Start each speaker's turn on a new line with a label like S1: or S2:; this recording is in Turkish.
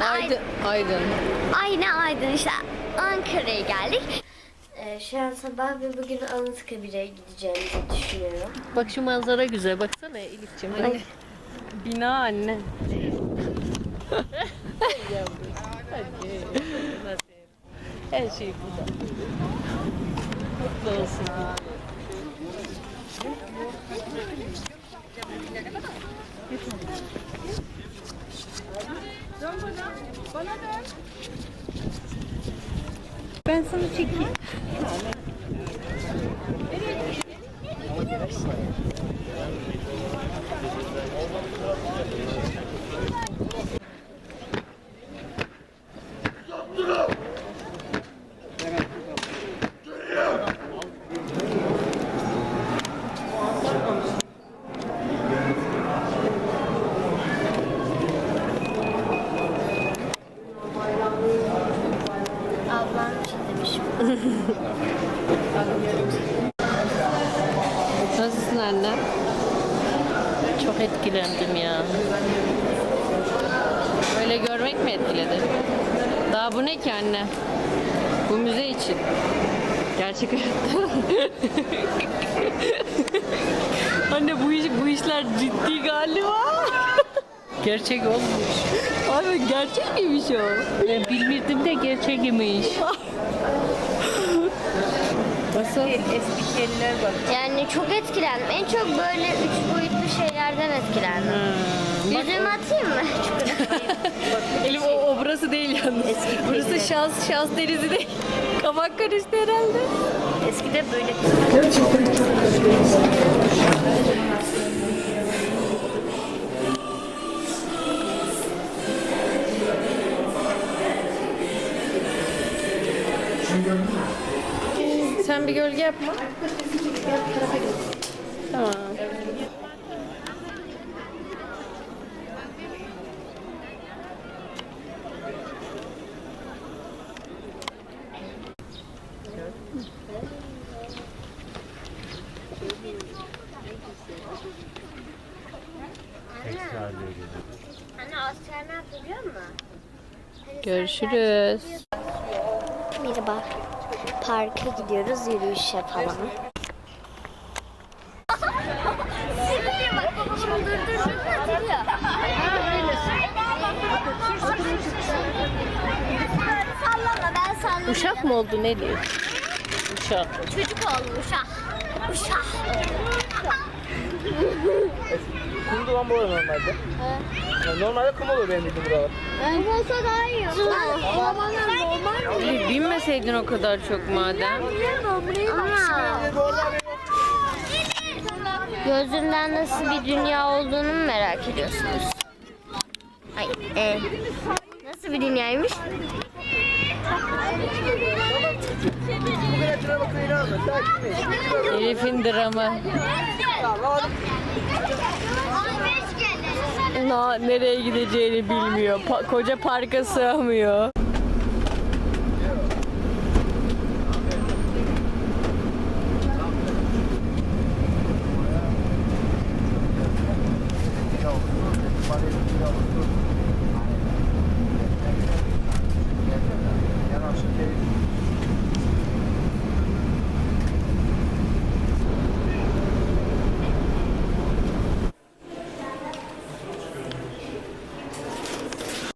S1: Aydın. Aydın.
S2: Aynı Aydın işte Ankara'ya geldik. Ee, şu an sabah ve bugün Anıtkabir'e gideceğimizi düşünüyorum.
S1: Bak şu manzara güzel. Baksana Elif'ciğim. Anne. Bina anne. Her şey burada. Mutlu olsun. Ben sana çekeyim. Nasılsın anne? Çok etkilendim ya. Böyle görmek mi etkiledi? Daha bu ne ki anne? Bu müze için. Gerçek hayatta. anne bu iş bu işler ciddi galiba. Gerçek olmuş. Abi gerçek miymiş o? Ben bilmirdim de gerçekmiş. Nasıl? Eski şeyler var.
S2: Yani çok etkilendim. En çok böyle üç boyutlu şeylerden etkilendim. Yüzümü atayım mı?
S1: Elif o, o burası değil yalnız. burası şans şans denizi değil. Kafak karıştı herhalde.
S2: Eskide böyle
S1: Sen bir gölge yapma. Tamam.
S2: Anne yaptı biliyor musun?
S1: Görüşürüz.
S2: Merhaba. Parka gidiyoruz ben sallamıyorum.
S1: Uşak mı oldu ne diyor? Uşak.
S2: Çocuk oldu uşak. Uşak.
S3: Kum duman burada normalde. Yani normalde kum olur benim bildiğim buralar.
S2: Ben olsa daha iyi olur. Ormanlar normal mi?
S1: Binmeseydin o kadar çok madem.
S2: Gözünden nasıl bir dünya olduğunu merak ediyorsunuz? Ay, e, nasıl bir dünyaymış?
S1: Elif'in dramı. Na, nereye gideceğini bilmiyor. Pa- koca parka sığamıyor.